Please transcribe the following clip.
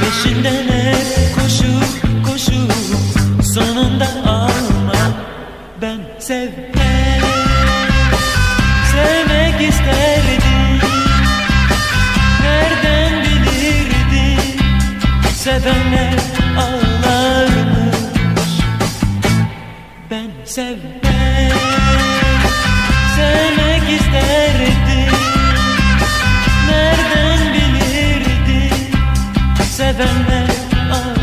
Peşinden hep koşup koşup sonunda almak Ben sevmek, sevmek Nereden bilirdim? Sevenler ağlarmış. Ben sevmek never met ah.